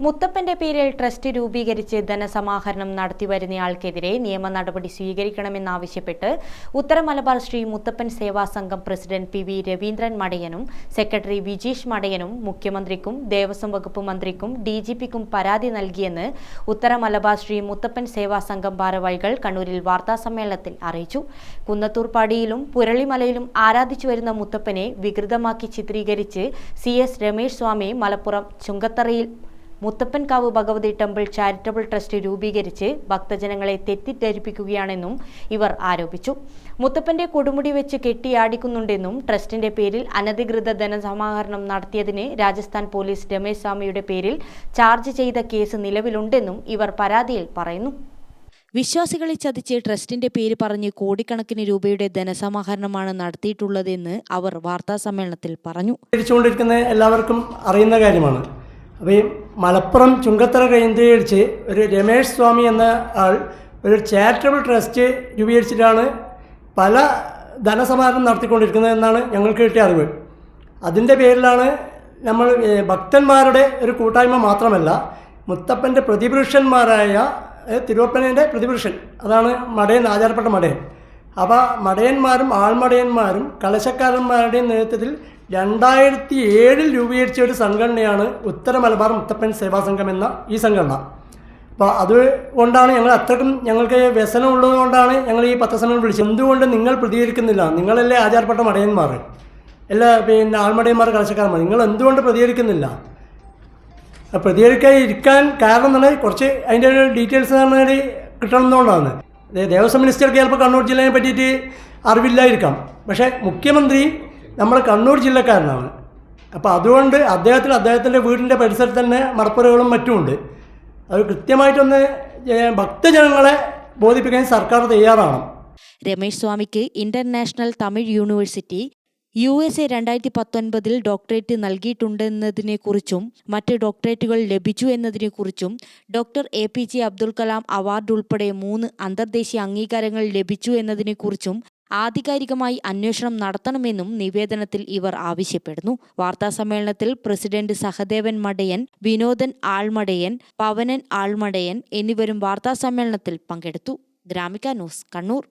മുത്തപ്പന്റെ പേരിൽ ട്രസ്റ്റ് രൂപീകരിച്ച് ധനസമാഹരണം നടത്തിവരുന്നയാൾക്കെതിരെ നിയമ നടപടി സ്വീകരിക്കണമെന്നാവശ്യപ്പെട്ട് ഉത്തര Malabar Shri Muthappan Seva Sangham president P V Raveendran മടയനും secretary Vijeesh മടയനും മുഖ്യമന്ത്രിക്കും ദേവസ്വം വകുപ്പ് മന്ത്രിക്കും ഡി ജി പിക്കും പരാതി നൽകിയെന്ന് ഉത്തര മലബാർ ശ്രീ മുത്തപ്പൻ സേവാ സംഘം ഭാരവാഹികൾ കണ്ണൂരിൽ വാർത്താസമ്മേളനത്തിൽ അറിയിച്ചു. കുന്നത്തൂർപ്പാടിയിലും പുരളിമലയിലും ആരാധിച്ചു വരുന്ന മുത്തപ്പനെ വികൃതമാക്കി ചിത്രീകരിച്ച് C S Ramesh Swami Malappuram ചുങ്കത്തറയിൽ Muthappankavu Bhagavathi temple charitable trust രൂപീകരിച്ച് ഭക്തജനങ്ങളെ തെറ്റിദ്ധരിപ്പിക്കുകയാണെന്നും ഇവർ ആരോപിച്ചു. മുത്തപ്പന്റെ കൊടുമുടി വെച്ച് കെട്ടിയാടിക്കുന്നുണ്ടെന്നും ട്രസ്റ്റിന്റെ പേരിൽ അനധികൃത ധനസമാഹരണം നടത്തിയതിന് രാജസ്ഥാൻ പോലീസ് രമേശ് സ്വാമിയുടെ പേരിൽ ചാർജ് ചെയ്ത കേസ് നിലവിലുണ്ടെന്നും ഇവർ പരാതിയിൽ പറയുന്നു. വിശ്വാസികളെ ചതിച്ച് ട്രസ്റ്റിന്റെ പേര് പറഞ്ഞ് കോടിക്കണക്കിന് രൂപയുടെ ധനസമാഹരണമാണ് നടത്തിയിട്ടുള്ളതെന്ന് അവർ വാർത്താ സമ്മേളനത്തിൽ പറഞ്ഞു എല്ലാവർക്കും അറിയുന്ന കാര്യമാണ്. അപ്പോൾ മലപ്പുറം ചുങ്കത്തറ കേന്ദ്രീകരിച്ച് ഒരു രമേഷ് സ്വാമി എന്ന ആൾ ഒരു ചാരിറ്റബിൾ ട്രസ്റ്റ് രൂപീകരിച്ചിട്ടാണ് പല ധനസമാഹരണം നടത്തിക്കൊണ്ടിരിക്കുന്നത് എന്നാണ് ഞങ്ങൾക്ക് കിട്ടിയ അറിവ്. അതിന്റെ പേരിലാണ് നമ്മൾ ഭക്തന്മാരുടെ ഒരു കൂട്ടായ്മ മാത്രമല്ല മുത്തപ്പന്റെ പ്രതിപുരുഷന്മാരായ തിരുവപ്പനേന്റെ പ്രതിപുരുഷൻ അതാണ് മടയൻ ആചാരപ്പെട്ട മടയൻ. അപ്പോൾ മടയന്മാരും ആൾമടയന്മാരും കലശക്കാരന്മാരുടെയും നേതൃത്വത്തിൽ രണ്ടായിരത്തി ഏഴിൽ രൂപീകരിച്ച ഒരു സംഘടനയാണ് ഉത്തര മലബാർ മുത്തപ്പൻ സേവാ സംഘം എന്ന ഈ സംഘടന. അപ്പോൾ അതുകൊണ്ടാണ് ഞങ്ങൾ അത്രക്കും ഞങ്ങൾക്ക് വ്യസനം ഞങ്ങൾ ഈ പത്രസമ്മേളനം വിളിച്ചത്. എന്തുകൊണ്ട് നിങ്ങൾ പ്രതികരിക്കുന്നില്ല? നിങ്ങളല്ലേ ആചാരപ്പെട്ട മടയന്മാർ? എല്ലാ പിന്നെ ആൾമടയന്മാർ കലശക്കാരന്മാർ നിങ്ങൾ എന്തുകൊണ്ട് പ്രതികരിക്കുന്നില്ല? പ്രതികരിക്കാതിരിക്കാൻ കാരണം എന്ന് പറഞ്ഞാൽ കുറച്ച് അതിന്റെ ഒരു ഡീറ്റെയിൽസ് കിട്ടണമെന്നുകൊണ്ടാണ് ദേവസ്വം മിനിസ്റ്റർക്ക് ചിലപ്പോൾ കണ്ണൂർ ജില്ലയെ പറ്റിയിട്ട് അറിവില്ലായിരിക്കാം. പക്ഷേ മുഖ്യമന്ത്രി നമ്മുടെ കണ്ണൂർ ജില്ലക്കാരനാണ്. അപ്പോൾ അതുകൊണ്ട് അദ്ദേഹത്തിന് അദ്ദേഹത്തിന്റെ വീടിന്റെ പരിസരത്ത് തന്നെ മടപ്പുരകളും മറ്റുമുണ്ട് അത് കൃത്യമായിട്ടൊന്ന് ഭക്തജനങ്ങളെ ബോധിപ്പിക്കാൻ സർക്കാർ തയ്യാറാണ്. രമേശ് സ്വാമിക്ക് international Tamil university U S A രണ്ടായിരത്തി പത്തൊൻപതിൽ ഡോക്ടറേറ്റ് നൽകിയിട്ടുണ്ടെന്നതിനെക്കുറിച്ചും മറ്റ് ഡോക്ടറേറ്റുകൾ ലഭിച്ചു എന്നതിനെക്കുറിച്ചും doctor A P J Abdul Kalam award ഉൾപ്പെടെ മൂന്ന് അന്തർദേശീയ അംഗീകാരങ്ങൾ ലഭിച്ചു എന്നതിനെക്കുറിച്ചും ആധികാരികമായി അന്വേഷണം നടത്തണമെന്നും നിവേദനത്തിൽ ഇവർ ആവശ്യപ്പെടുന്നു. വാർത്താസമ്മേളനത്തിൽ പ്രസിഡന്റ് സഹദേവൻ മടയൻ വിനോദൻ ആൾമടയൻ പവനൻ ആൾമടയൻ എന്നിവരും വാർത്താസമ്മേളനത്തിൽ പങ്കെടുത്തു. ഗ്രാമിക ന്യൂസ് കണ്ണൂർ.